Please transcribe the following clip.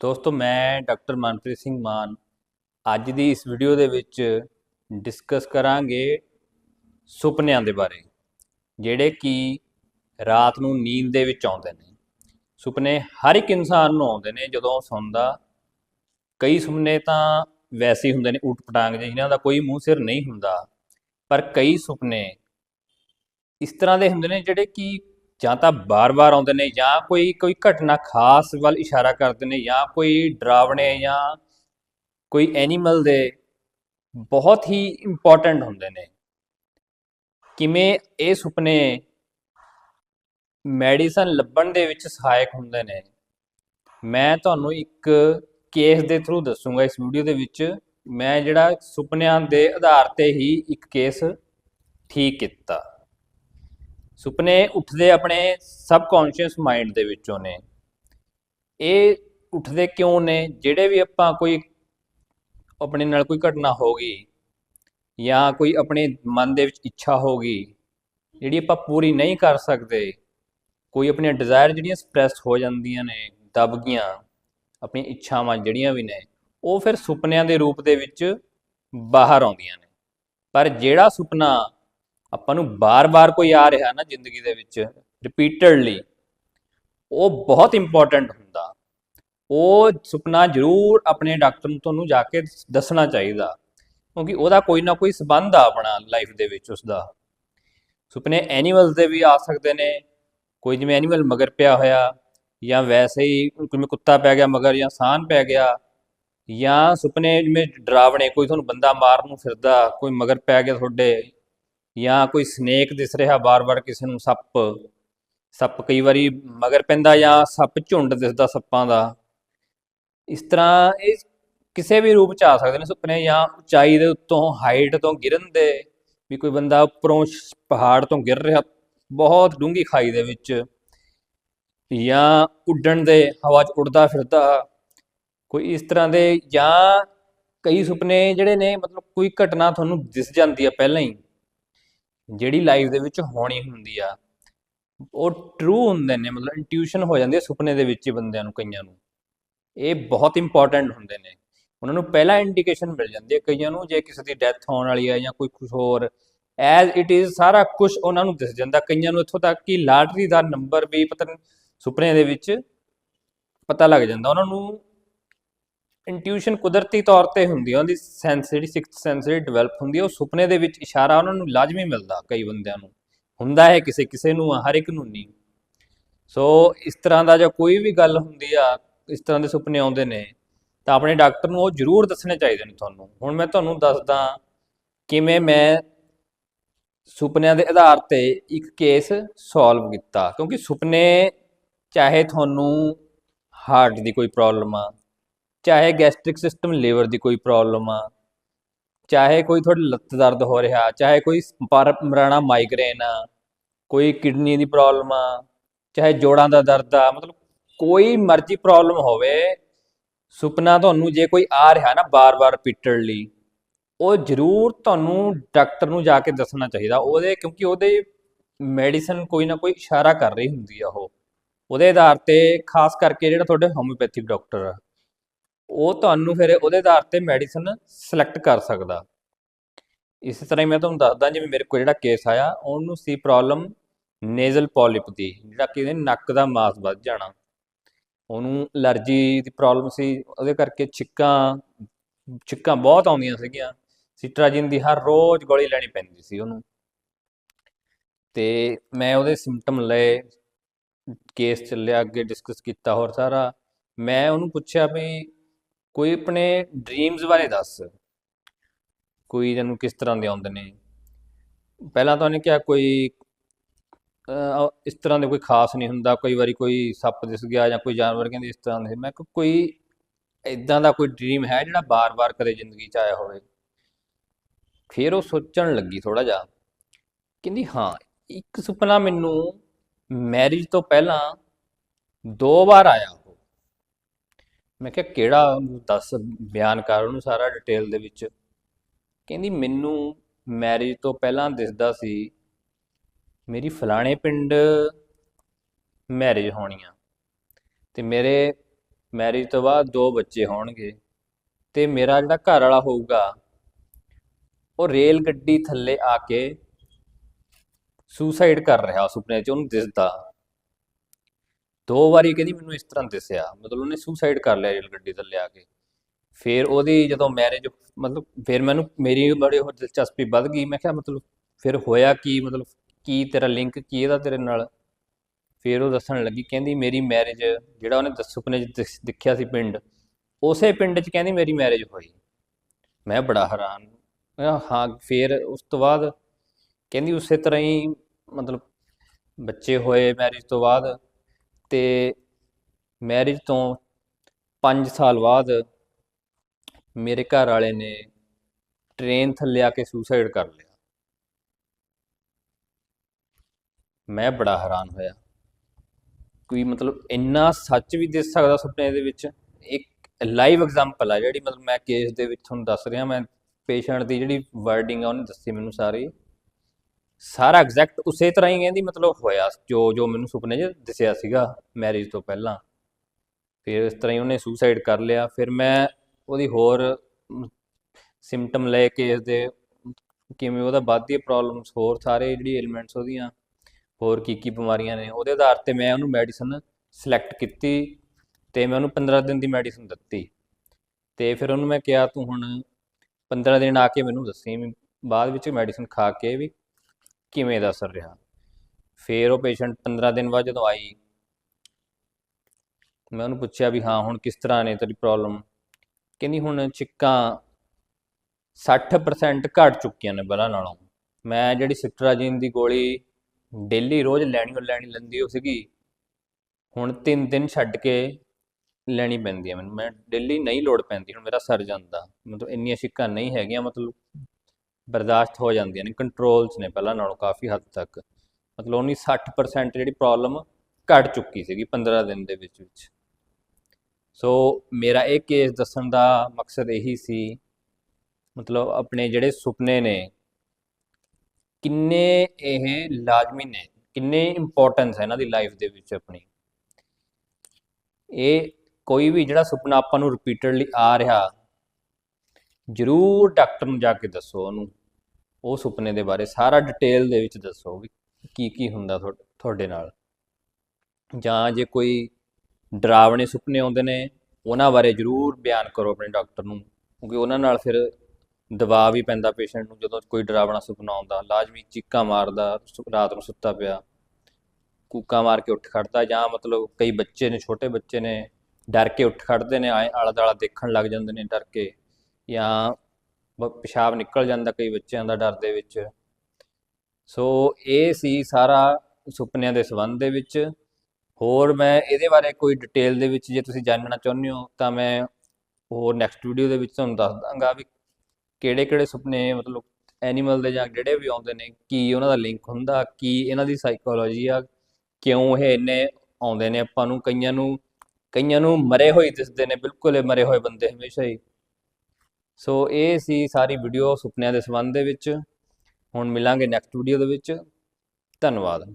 ਦੋਸਤੋ, ਮੈਂ ਡਾਕਟਰ ਮਨਪ੍ਰੀਤ ਸਿੰਘ ਮਾਨ ਅੱਜ ਦੀ ਇਸ ਵੀਡੀਓ ਦੇ ਵਿੱਚ ਡਿਸਕਸ ਕਰਾਂਗੇ ਸੁਪਨਿਆਂ ਦੇ ਬਾਰੇ, ਜਿਹੜੇ ਕਿ ਰਾਤ ਨੂੰ ਨੀਂਦ ਦੇ ਵਿੱਚ ਆਉਂਦੇ ਨੇ। ਸੁਪਨੇ ਹਰ ਇੱਕ ਇਨਸਾਨ ਨੂੰ ਆਉਂਦੇ ਨੇ, ਜਦੋਂ ਉਹ ਸੌਂਦਾ, ਕਈ ਸੁਪਨੇ ਤਾਂ ਵੈਸੇ ਹੀ ਹੁੰਦੇ ਨੇ ਉਟ ਪਟਾਂਗ ਜਿਹੇ, ਜਿਨ੍ਹਾਂ ਦਾ ਕੋਈ ਮੂੰਹ ਸਿਰ ਨਹੀਂ ਹੁੰਦਾ, ਪਰ ਕਈ ਸੁਪਨੇ ਇਸ ਤਰ੍ਹਾਂ ਦੇ ਹੁੰਦੇ ਨੇ, ਜਿਹੜੇ ਕਿ ਜਾਂ ਤਾਂ ਬਾਰ-ਬਾਰ ਆਉਂਦੇ ਨੇ ਜਾਂ ਕੋਈ ਕੋਈ ਘਟਨਾ ਖਾਸ ਵੱਲ ਇਸ਼ਾਰਾ ਕਰਦੇ ਨੇ ਜਾਂ ਕੋਈ ਡਰਾਵਣੇ ਜਾਂ ਕੋਈ ਐਨੀਮਲ ਦੇ ਬਹੁਤ ਹੀ ਇੰਪੋਰਟੈਂਟ ਹੁੰਦੇ ਨੇ। ਕਿਵੇਂ ਇਹ ਸੁਪਨੇ ਮੈਡੀਸਨ ਲੱਭਣ ਦੇ ਵਿੱਚ ਸਹਾਇਕ ਹੁੰਦੇ ਨੇ, ਮੈਂ ਤੁਹਾਨੂੰ ਇੱਕ ਕੇਸ ਦੇ ਥਰੂ ਦੱਸੂਗਾ ਇਸ ਵੀਡੀਓ ਦੇ ਵਿੱਚ। ਮੈਂ ਜਿਹੜਾ ਸੁਪਨਿਆਂ ਦੇ ਆਧਾਰ ਤੇ ਹੀ ਇੱਕ ਕੇਸ ਠੀਕ ਕੀਤਾ। ਸੁਪਨੇ ਉੱਠਦੇ ਆਪਣੇ ਸਬਕੌਂਸ਼ੀਅਸ ਮਾਈਂਡ ਦੇ ਵਿੱਚੋਂ ਨੇ। ਇਹ ਉੱਠਦੇ ਕਿਉਂ ਨੇ? ਜਿਹੜੇ ਵੀ ਆਪਾਂ ਕੋਈ ਆਪਣੇ ਨਾਲ ਕੋਈ ਘਟਨਾ ਹੋ ਗਈ ਜਾਂ ਕੋਈ ਆਪਣੇ ਮਨ ਦੇ ਵਿੱਚ ਇੱਛਾ ਹੋ ਗਈ, ਜਿਹੜੀ ਆਪਾਂ ਪੂਰੀ ਨਹੀਂ ਕਰ ਸਕਦੇ, ਕੋਈ ਆਪਣੀਆਂ ਡਿਜ਼ਾਇਰ ਜਿਹੜੀਆਂ ਸਪਰੈਸ ਹੋ ਜਾਂਦੀਆਂ ਨੇ, ਦਬ ਗਈਆਂ, ਆਪਣੀਆਂ ਇੱਛਾਵਾਂ ਜਿਹੜੀਆਂ ਵੀ ਨੇ, ਉਹ ਫਿਰ ਸੁਪਨਿਆਂ ਦੇ ਰੂਪ ਦੇ ਵਿੱਚ ਬਾਹਰ ਆਉਂਦੀਆਂ ਨੇ। ਪਰ ਜਿਹੜਾ ਸੁਪਨਾ ਆਪਾਂ ਨੂੰ ਬਾਰ-ਬਾਰ ਕੋਈ ਆ ਰਿਹਾ ਨਾ ਜ਼ਿੰਦਗੀ ਦੇ ਵਿੱਚ ਰਿਪੀਟਡਲੀ ਉਹ ਬਹੁਤ ਇੰਪੋਰਟੈਂਟ ਹੁੰਦਾ। ਉਹ ਸੁਪਨਾ ਜ਼ਰੂਰ ਆਪਣੇ ਡਾਕਟਰ ਨੂੰ ਤੁਹਾਨੂੰ ਜਾ ਕੇ ਦੱਸਣਾ ਚਾਹੀਦਾ, ਕਿਉਂਕਿ ਉਹਦਾ ਕੋਈ ਨਾ ਕੋਈ ਸਬੰਧ ਆ ਆਪਣਾ ਲਾਈਫ ਦੇ ਵਿੱਚ ਉਸ ਦਾ ਸੁਪਨੇ ਐਨੀਮਲਸ ਦੇ ਵੀ ਆ ਸਕਦੇ ਨੇ, ਕੋਈ ਜਿਵੇਂ ਐਨੀਮਲ ਮਗਰ ਪਿਆ ਹੋਇਆ, ਜਾਂ ਵੈਸੇ ਹੀ ਕੋਈ ਕੁੱਤਾ ਪੈ ਗਿਆ ਮਗਰ ਜਾਂ ਸਾਨ ਪੈ ਗਿਆ, ਜਾਂ ਸੁਪਨੇ ਜਿਵੇਂ ਡਰਾਵਣੇ, ਕੋਈ ਤੁਹਾਨੂੰ ਬੰਦਾ ਮਾਰਨ ਨੂੰ ਫਿਰਦਾ, ਕੋਈ ਮਗਰ ਪੈ ਗਿਆ ਤੁਹਾਡੇ ਜਾਂ ਕੋਈ ਸਨੇਕ ਦਿਸ ਰਿਹਾ ਬਾਰ-ਬਾਰ ਕਿਸੇ ਨੂੰ ਸੱਪ ਸੱਪ ਕਈ ਵਾਰੀ ਮਗਰ ਪੈਂਦਾ ਜਾਂ ਸੱਪ ਝੁੰਡ ਦਿਸਦਾ ਸੱਪਾਂ ਦਾ। ਇਸ ਤਰ੍ਹਾਂ ਇਹ ਕਿਸੇ ਵੀ ਰੂਪ ਚ ਆ ਸਕਦੇ ਨੇ ਸੁਪਨੇ ਜਾਂ ਉਚਾਈ ਦੇ ਉੱਤੋਂ ਹਾਈਟ ਤੋਂ ਗਿਰਨ ਦੇ ਵੀ ਕੋਈ ਬੰਦਾ ਉੱਪਰੋਂ ਪਹਾੜ ਤੋਂ ਗਿਰ ਰਿਹਾ, ਬਹੁਤ ਡੂੰਘੀ ਖਾਈ ਦੇ ਵਿੱਚ ਜਾਂ ਉੱਡਣ ਦੇ, ਹਵਾ 'ਚ ਉੱਡਦਾ ਫਿਰਦਾ। ਕੋਈ ਇਸ ਤਰ੍ਹਾਂ ਦੇ ਜਾਂ ਕਈ ਸੁਪਨੇ ਜਿਹੜੇ ਨੇ, ਮਤਲਬ ਕੋਈ ਘਟਨਾ ਤੁਹਾਨੂੰ ਦਿਸ ਜਾਂਦੀ ਹੈ ਪਹਿਲਾਂ ਹੀ। ਜਿਹੜੀ ਲਾਈਫ ਦੇ ਵਿੱਚ ਹੋਣੀ ਹੁੰਦੀ ਆ, ਉਹ ਟਰੂ ਹੁੰਦੇ ਨੇ, ਮਤਲਬ ਇੰਟਿਊਸ਼ਨ ਹੋ ਜਾਂਦੀ ਹੈ ਸੁਪਨੇ ਦੇ ਵਿੱਚ ਹੀ ਬੰਦਿਆਂ ਨੂੰ, ਕਈਆਂ ਨੂੰ। ਇਹ ਬਹੁਤ ਇੰਪੋਰਟੈਂਟ ਹੁੰਦੇ ਨੇ। ਉਹਨਾਂ ਨੂੰ ਪਹਿਲਾਂ ਇੰਡੀਕੇਸ਼ਨ ਮਿਲ ਜਾਂਦੀ ਹੈ ਕਈਆਂ ਨੂੰ ਜੇ ਕਿਸੇ ਦੀ ਡੈਥ ਹੋਣ ਵਾਲੀ ਹੈ ਜਾਂ ਕੋਈ ਕੁਝ ਹੋਰ ਐਜ਼ ਇਟ ਇਜ਼ ਸਾਰਾ ਕੁਝ ਉਹਨਾਂ ਨੂੰ ਦਿਸ ਜਾਂਦਾ। ਕਈਆਂ ਨੂੰ ਇੱਥੋਂ ਤੱਕ ਕਿ ਲਾਟਰੀ ਦਾ ਨੰਬਰ ਵੀ ਪਤਾ ਸੁਪਨੇ ਦੇ ਵਿੱਚ ਪਤਾ ਲੱਗ ਜਾਂਦਾ। ਉਹਨਾਂ ਨੂੰ ਇੰਟਿਊਸ਼ਨ ਕੁਦਰਤੀ ਤੌਰ ਤੇ ਹੁੰਦੀ ਹੈ ਉਹਦੀ ਸੈਂਸ ਜਿਹੜੀ ਸਿਕਸਥ ਸੈਂਸ ਜਿਹੜੀ ਡਿਵੈਲਪ ਹੁੰਦੀ ਹੈ ਉਹ ਸੁਪਨੇ ਦੇ ਵਿੱਚ ਇਸ਼ਾਰਾ ਉਹਨਾਂ ਨੂੰ ਲਾਜ਼ਮੀ ਮਿਲਦਾ ਕਈ ਬੰਦਿਆਂ ਨੂੰ। ਹੁੰਦਾ ਹੈ ਕਿਸੇ ਕਿਸੇ ਨੂੰ ਹਰ ਇੱਕ ਨੂੰ ਨਹੀਂ। ਸੋ ਇਸ ਤਰ੍ਹਾਂ ਦਾ ਜਾਂ ਕੋਈ ਵੀ ਗੱਲ ਹੁੰਦੀ ਆ, ਇਸ ਤਰ੍ਹਾਂ ਦੇ ਸੁਪਨੇ ਆਉਂਦੇ ਨੇ, ਤਾਂ ਆਪਣੇ ਡਾਕਟਰ ਨੂੰ ਉਹ ਜ਼ਰੂਰ ਦੱਸਣੇ ਚਾਹੀਦੇ ਨੇ ਤੁਹਾਨੂੰ। ਹੁਣ ਮੈਂ ਤੁਹਾਨੂੰ ਦੱਸਦਾ ਕਿਵੇਂ ਮੈਂ ਸੁਪਨਿਆਂ ਦੇ ਆਧਾਰ ਤੇ ਇੱਕ ਕੇਸ ਸੋਲਵ ਕੀਤਾ। ਕਿਉਂਕਿ ਸੁਪਨੇ ਚਾਹੇ ਤੁਹਾਨੂੰ ਹਾਰਟ ਦੀ ਕੋਈ ਪ੍ਰੋਬਲਮ ਆ ਚਾਹੇ ਗੈਸਟ੍ਰਿਕ ਸਿਸਟਮ ਲੀਵਰ ਦੀ ਕੋਈ ਪ੍ਰੋਬਲਮ ਆ, ਚਾਹੇ ਕੋਈ ਤੁਹਾਡੇ ਲੱਤ ਦਰਦ ਹੋ ਰਿਹਾ, ਚਾਹੇ ਕੋਈ ਪਰ ਮਰਾਣਾ ਮਾਈਗ੍ਰੇਨ ਆ, ਕੋਈ ਕਿਡਨੀ ਦੀ ਪ੍ਰੋਬਲਮ ਆ, ਚਾਹੇ ਜੋੜਾਂ ਦਾ ਦਰਦ ਆ, ਮਤਲਬ ਕੋਈ ਮਰਜ਼ੀ ਪ੍ਰੋਬਲਮ ਹੋਵੇ, ਸੁਪਨਾ ਤੁਹਾਨੂੰ ਜੇ ਕੋਈ ਆ ਰਿਹਾ ਨਾ ਬਾਰ-ਬਾਰ ਰਿਪੀਟਡਲੀ ਉਹ ਜ਼ਰੂਰ ਤੁਹਾਨੂੰ ਡਾਕਟਰ ਨੂੰ ਜਾ ਕੇ ਦੱਸਣਾ ਚਾਹੀਦਾ, ਉਹਦੇ ਕਿਉਂਕਿ ਉਹਦੇ ਮੈਡੀਸਨ ਕੋਈ ਨਾ ਕੋਈ ਇਸ਼ਾਰਾ ਕਰ ਰਹੀ ਹੁੰਦੀ ਆ ਉਹ। ਉਹਦੇ ਆਧਾਰ ਤੇ ਖਾਸ ਕਰਕੇ ਜਿਹੜਾ ਤੁਹਾਡੇ ਹੋਮਿਓਪੈਥਿਕ ਡਾਕਟਰ ਆ। ਉਹ ਤੁਹਾਨੂੰ ਫਿਰ ਉਹਦੇ ਆਧਾਰ ਤੇ ਮੈਡੀਸਨ ਸਿਲੈਕਟ ਕਰ ਸਕਦਾ। ਇਸੇ ਤਰ੍ਹਾਂ ਹੀ ਮੈਂ ਤੁਹਾਨੂੰ ਦੱਸਦਾ, ਜਿਵੇਂ ਮੇਰੇ ਕੋਲ ਜਿਹੜਾ ਕੇਸ ਆਇਆ, ਉਹਨੂੰ ਸੀ ਪ੍ਰੋਬਲਮ ਨੇਜ਼ਲ ਪੋਲਿਪ ਦੀ, ਜਿਹੜਾ ਕਿ ਇਹਦੇ ਨੱਕ ਦਾ ਮਾਸ ਵੱਧ ਜਾਣਾ। ਉਹਨੂੰ ਅਲਰਜੀ ਦੀ ਪ੍ਰੋਬਲਮ ਸੀ, ਉਹਦੇ ਕਰਕੇ ਛਿੱਕਾਂ ਛਿੱਕਾਂ ਬਹੁਤ ਆਉਂਦੀਆਂ ਸੀਗੀਆਂ। ਸਿਟਰਾਜਿਨ ਦੀ ਹਰ ਰੋਜ਼ ਗੋਲੀ ਲੈਣੀ ਪੈਂਦੀ ਸੀ ਉਹਨੂੰ। ਤੇ ਮੈਂ ਉਹਦੇ ਸਿੰਪਟਮ ਲਏ ਕੇਸ ਚੱਲਿਆ, ਅੱਗੇ ਡਿਸਕਸ ਕੀਤਾ ਹੋਰ ਸਾਰਾ। ਮੈਂ ਉਹਨੂੰ ਪੁੱਛਿਆ ਵੀ ਕੋਈ ਆਪਣੇ ਡ੍ਰੀਮਸ ਬਾਰੇ ਦੱਸ। ਕੋਈ ਤੈਨੂੰ ਕਿਸ ਤਰ੍ਹਾਂ ਦੇ ਆਉਂਦੇ ਨੇ? ਪਹਿਲਾਂ ਤਾਂ ਉਹਨੇ ਕਿਹਾ ਕੋਈ ਅਹ, ਇਸ ਤਰ੍ਹਾਂ ਦੇ ਕੋਈ ਖਾਸ ਨਹੀਂ ਹੁੰਦਾ ਕਈ ਵਾਰੀ ਕੋਈ ਸੱਪ ਦਿਸ ਗਿਆ ਜਾਂ ਕੋਈ ਜਾਨਵਰ ਕਹਿੰਦੇ ਇਸ ਤਰ੍ਹਾਂ ਦੇ। ਮੈਂ ਕਿਹਾ ਕੋਈ ਇਦਾਂ ਦਾ ਕੋਈ ਡ੍ਰੀਮ ਹੈ ਜਿਹੜਾ ਬਾਰ-ਬਾਰ ਕਦੇ ਜ਼ਿੰਦਗੀ 'ਚ ਆਇਆ ਹੋਵੇ? ਫਿਰ ਉਹ ਸੋਚਣ ਲੱਗੀ ਥੋੜਾ ਜਿਹਾ। ਕਹਿੰਦੀ ਹਾਂ ਇੱਕ ਸੁਪਨਾ ਮੈਨੂੰ ਮੈਰਿਜ ਤੋਂ ਪਹਿਲਾਂ ਦੋ ਵਾਰ ਆਇਆ। ਮੈਂ ਕਿਹਾ ਕਿਹੜਾ ਦੱਸ ਬਿਆਨ ਕਰ ਉਹਨੂੰ ਸਾਰਾ ਡਿਟੇਲ ਦੇ ਵਿੱਚ? ਕਹਿੰਦੀ, ਮੈਨੂੰ ਮੈਰਿਜ ਤੋਂ ਪਹਿਲਾਂ ਦਿਸਦਾ ਸੀ, ਮੇਰੀ ਫਲਾਣੇ ਪਿੰਡ ਮੈਰਿਜ ਹੋਣੀ ਆ। ਤੇ ਮੇਰੇ ਮੈਰਿਜ ਤੋਂ ਬਾਅਦ ਦੋ ਬੱਚੇ ਹੋਣਗੇ ਤੇ ਮੇਰਾ ਜਿਹੜਾ ਘਰ ਵਾਲਾ ਹੋਊਗਾ, ਉਹ ਰੇਲ ਗੱਡੀ ਥੱਲੇ ਆ ਕੇ ਸੁਸਾਈਡ ਕਰ ਰਿਹਾ, ਸੁਪਨੇ 'ਚ ਉਹਨੂੰ ਦਿਸਦਾ। ਦੋ ਵਾਰੀ ਕਹਿੰਦੀ ਮੈਨੂੰ ਇਸ ਤਰ੍ਹਾਂ ਦਿਸਿਆ। ਮਤਲਬ ਉਹਨੇ ਸੁਸਾਈਡ ਕਰ ਲਿਆ ਰੇਲ ਗੱਡੀ ਥੱਲੇ ਆ ਕੇ। ਫਿਰ ਉਹਦੀ ਜਦੋਂ ਮੈਰਿਜ ਮਤਲਬ ਫਿਰ ਮੈਨੂੰ ਮੇਰੀ ਬੜੀ ਹੋਰ ਦਿਲਚਸਪੀ ਵੱਧ ਗਈ। ਮੈਂ ਕਿਹਾ ਮਤਲਬ ਫਿਰ ਹੋਇਆ ਕੀ? ਮਤਲਬ ਕੀ ਤੇਰਾ ਲਿੰਕ ਕੀ ਇਹਦਾ ਤੇਰੇ ਨਾਲ? ਫਿਰ ਉਹ ਦੱਸਣ ਲੱਗੀ, ਕਹਿੰਦੀ ਮੇਰੀ ਮੈਰਿਜ ਜਿਹੜਾ ਉਹਨੇ ਦੱਸ ਸੁਪਨੇ 'ਚ ਦਿਸ- ਦਿਖਿਆ ਸੀ ਪਿੰਡ, ਉਸੇ ਪਿੰਡ 'ਚ ਕਹਿੰਦੀ ਮੇਰੀ ਮੈਰਿਜ ਹੋਈ। ਮੈਂ ਬੜਾ ਹੈਰਾਨ ਹਾਂ, ਫਿਰ ਉਸ ਤੋਂ ਬਾਅਦ ਕਹਿੰਦੀ ਉਸੇ ਤਰ੍ਹਾਂ ਹੀ ਮਤਲਬ ਬੱਚੇ ਹੋਏ ਮੈਰਿਜ ਤੋਂ ਬਾਅਦ ਤੇ ਮੈਰਿਜ ਤੋਂ 5 ਸਾਲ ਬਾਅਦ ਮੇਰੇ ਘਰ ਵਾਲੇ ਨੇ ਟ੍ਰੇਨ ਥੱਲੇ ਆ ਕੇ ਸੁਸਾਈਡ ਕਰ ਲਿਆ। ਮੈਂ ਬੜਾ ਹੈਰਾਨ ਹੋਇਆ। ਕੋਈ ਮਤਲਬ ਇੰਨਾ ਸੱਚ ਵੀ ਦਿਸ ਸਕਦਾ ਸੁਪਨੇ ਦੇ ਵਿੱਚ? ਇੱਕ ਲਾਈਵ ਐਗਜ਼ਾਮਪਲ ਆ ਜਿਹੜੀ ਮਤਲਬ ਮੈਂ ਕੇਸ ਦੇ ਵਿੱਚ ਤੁਹਾਨੂੰ ਦੱਸ ਰਿਹਾ। ਮੈਂ ਪੇਸ਼ੈਂਟ ਦੀ ਜਿਹੜੀ ਵਰਡਿੰਗ ਆ ਉਹਨੇ ਦੱਸੀ ਮੈਨੂੰ ਸਾਰੀ। ਸਾਰਾ ਐਗਜ਼ੈਕਟ ਉਸੇ ਤਰ੍ਹਾਂ ਹੀ ਕਹਿੰਦੀ, ਮਤਲਬ ਹੋਇਆ, ਜੋ ਜੋ ਮੈਨੂੰ ਸੁਪਨੇ 'ਚ ਦਿਸਿਆ ਸੀਗਾ ਮੈਰਿਜ ਤੋਂ ਪਹਿਲਾਂ। ਫਿਰ ਇਸ ਤਰ੍ਹਾਂ ਹੀ ਉਹਨੇ ਸੁਸਾਈਡ ਕਰ ਲਿਆ। ਫਿਰ ਮੈਂ ਉਹਦੀ ਹੋਰ ਸਿੰਪਟਮ ਲੈ ਕੇ ਇਸ ਦੇ ਕਿਵੇਂ ਉਹਦਾ ਵੱਧਦੀ ਪ੍ਰੋਬਲਮਸ ਹੋਰ ਸਾਰੇ ਜਿਹੜੀ ਐਲੀਮੈਂਟਸ ਉਹਦੀਆਂ, ਹੋਰ ਕੀ ਕੀ ਬਿਮਾਰੀਆਂ ਨੇ, ਉਹਦੇ ਆਧਾਰ ਤੇ ਮੈਂ ਉਹਨੂੰ ਮੈਡੀਸਨ ਸਿਲੈਕਟ ਕੀਤੀ ਤੇ ਮੈਂ ਉਹਨੂੰ 15 ਦਿਨ ਦੀ ਮੈਡੀਸਨ ਦਿੱਤੀ। ਤੇ ਫਿਰ ਉਹਨੂੰ ਮੈਂ ਕਿਹਾ, ਤੂੰ ਹੁਣ 15 ਦਿਨ ਆ ਕੇ ਮੈਨੂੰ ਦੱਸੀ ਬਾਅਦ ਵਿੱਚ ਮੈਡੀਸਨ ਖਾ ਕੇ ਵੀ ਕਿਵੇਂ ਦਾ ਅਸਰ ਰਿਹਾ? ਫੇਰ ਉਹ ਪੇਸ਼ੈਂਟ 15 ਦਿਨ ਬਾਅਦ ਜਦੋਂ ਆਈ, ਮੈਂ ਉਹਨੂੰ ਪੁੱਛਿਆ ਵੀ ਹਾਂ, ਹੁਣ ਕਿਸ ਤਰ੍ਹਾਂ ਨੇ ਤੇਰੀ ਪ੍ਰੋਬਲਮ ਕਹਿੰਦੀ ਹੁਣ ਚਿੱਕਾਂ 60% ਘਟ ਚੁੱਕੀਆਂ ਨੇ ਪਹਿਲਾਂ ਨਾਲੋਂ। ਮੈਂ ਜਿਹੜੀ ਸਿਟਰਾਜਿਨ ਦੀ ਗੋਲੀ ਡੇਲੀ ਰੋਜ਼ ਲੈਣੀ, ਉਹ ਲੈਣੀ ਲੈਂਦੀ ਉਹ ਸੀਗੀ, ਹੁਣ ਤਿੰਨ ਦਿਨ ਛੱਡ ਕੇ ਲੈਣੀ ਪੈਂਦੀ ਹੈ ਮੈਨੂੰ। ਮੈਂ ਡੇਲੀ ਨਹੀਂ ਲੋੜ ਪੈਂਦੀ, ਹੁਣ ਮੇਰਾ ਸਰ ਜਾਂਦਾ। ਮਤਲਬ ਇੰਨੀਆਂ ਛਿੱਕਾਂ ਨਹੀਂ ਹੈਗੀਆਂ, ਮਤਲਬ ਬਰਦਾਸ਼ਤ ਹੋ ਜਾਂਦੀਆਂ ਨੇ ਕੰਟਰੋਲ 'ਚ ਨੇ ਪਹਿਲਾਂ ਨਾਲੋਂ ਕਾਫੀ ਹੱਦ ਤੱਕ। ਮਤਲਬ ਉਹਨੀ 60% ਜਿਹੜੀ ਪ੍ਰੋਬਲਮ ਘਟ ਚੁੱਕੀ ਸੀਗੀ 15 ਦਿਨ ਦੇ ਵਿੱਚ ਵਿੱਚ। ਸੋ ਮੇਰਾ ਇਹ ਕੇਸ ਦੱਸਣ ਦਾ ਮਕਸਦ ਇਹੀ ਸੀ, ਮਤਲਬ ਆਪਣੇ ਜਿਹੜੇ ਸੁਪਨੇ ਨੇ, ਕਿੰਨੇ ਇਹ ਲਾਜ਼ਮੀ ਨੇ, ਕਿੰਨੇ ਇੰਪੋਰਟੈਂਸ ਹੈ ਇਹਨਾਂ ਦੀ ਲਾਈਫ ਦੇ ਵਿੱਚ ਆਪਣੀ। ਇਹ ਕੋਈ ਵੀ ਜਿਹੜਾ ਸੁਪਨਾ ਆਪਾਂ ਨੂੰ ਰਿਪੀਟਡਲੀ ਆ ਰਿਹਾ, ਜ਼ਰੂਰ ਡਾਕਟਰ ਨੂੰ ਜਾ ਕੇ ਦੱਸੋ ਉਹਨੂੰ। ਉਹ ਸੁਪਨੇ ਦੇ ਬਾਰੇ ਸਾਰਾ ਡਿਟੇਲ ਦੇ ਵਿੱਚ ਦੱਸੋ ਵੀ ਕੀ ਕੀ ਹੁੰਦਾ ਤੁਹਾ- ਤੁਹਾਡੇ ਨਾਲ। ਜਾਂ ਜੇ ਕੋਈ ਡਰਾਵਣੇ ਸੁਪਨੇ ਆਉਂਦੇ ਨੇ, ਉਹਨਾਂ ਬਾਰੇ ਜ਼ਰੂਰ ਬਿਆਨ ਕਰੋ ਆਪਣੇ ਡਾਕਟਰ ਨੂੰ, ਕਿਉਂਕਿ ਉਹਨਾਂ ਨਾਲ ਫਿਰ ਦਬਾਅ ਵੀ ਪੈਂਦਾ ਪੇਸ਼ੈਂਟ ਨੂੰ, ਜਦੋਂ ਕੋਈ ਡਰਾਵਣਾ ਸੁਪਨਾ ਆਉਂਦਾ, ਲਾਜ਼ਮੀ ਚੀਕਾਂ ਮਾਰਦਾ, ਸੁ- ਰਾਤ ਨੂੰ ਸੁੱਤਾ ਪਿਆ, ਕੂਕਾਂ ਮਾਰ ਕੇ ਉੱਠ ਖੜਦਾ, ਜਾਂ ਮਤਲਬ ਕਈ ਬੱਚੇ ਨੇ, ਛੋਟੇ ਬੱਚੇ ਨੇ, ਡਰ ਕੇ ਉੱਠ ਖੜਦੇ ਨੇ ਆਏ ਆਲਾ ਦਾਲਾ ਦੇਖਣ ਲੱਗ ਜਾਂਦੇ ਨੇ, ਡਰ ਕੇ, ਜਾਂ ਪਿਸ਼ਾਬ ਨਿਕਲ ਜਾਂਦਾ ਕਈ ਬੱਚਿਆਂ ਦਾ ਡਰ ਦੇ ਵਿੱਚ। ਸੋ ਇਹ ਸੀ ਸਾਰਾ ਸੁਪਨਿਆਂ ਦੇ ਸੰਬੰਧ ਦੇ ਵਿੱਚ। ਹੋਰ ਮੈਂ ਇਹਦੇ ਬਾਰੇ ਕੋਈ ਡਿਟੇਲ ਦੇ ਵਿੱਚ ਜੇ ਤੁਸੀਂ ਜਾਣਨਾ ਚਾਹੁੰਦੇ ਹੋ ਤਾਂ ਮੈਂ ਹੋਰ ਨੈਕਸਟ ਵੀਡੀਓ ਦੇ ਵਿੱਚ ਤੁਹਾਨੂੰ ਦੱਸ ਦਾਂਗਾ ਵੀ ਕਿਹੜੇ ਕਿਹੜੇ ਸੁਪਨੇ ਮਤਲਬ ਐਨੀਮਲ ਦੇ ਜਾਂ ਜਿਹੜੇ ਵੀ ਆਉਂਦੇ ਨੇ, ਕੀ ਉਹਨਾਂ ਦਾ ਲਿੰਕ ਹੁੰਦਾ, ਕੀ ਇਹਨਾਂ ਦੀ ਸਾਈਕੋਲੋਜੀ ਆ, ਕਿਉਂ ਇਹ ਇੰਨੇ ਆਉਂਦੇ ਨੇ। ਆਪਾਂ ਨੂੰ ਕਈਆਂ ਨੂੰ ਕਈਆਂ ਨੂੰ ਮਰੇ ਹੋਏ ਦਿਸਦੇ ਨੇ, ਬਿਲਕੁਲ ਹੀ ਮਰੇ ਹੋਏ ਬੰਦੇ ਹਮੇਸ਼ਾ ਹੀ। ਸੋ ਇਹ ਸੀ ਸਾਰੀ ਵੀਡੀਓ ਸੁਪਨਿਆਂ ਦੇ ਸੰਬੰਧ ਦੇ ਵਿੱਚ। ਹੁਣ ਮਿਲਾਂਗੇ ਨੈਕਸਟ ਵੀਡੀਓ ਦੇ ਵਿੱਚ। ਧੰਨਵਾਦ।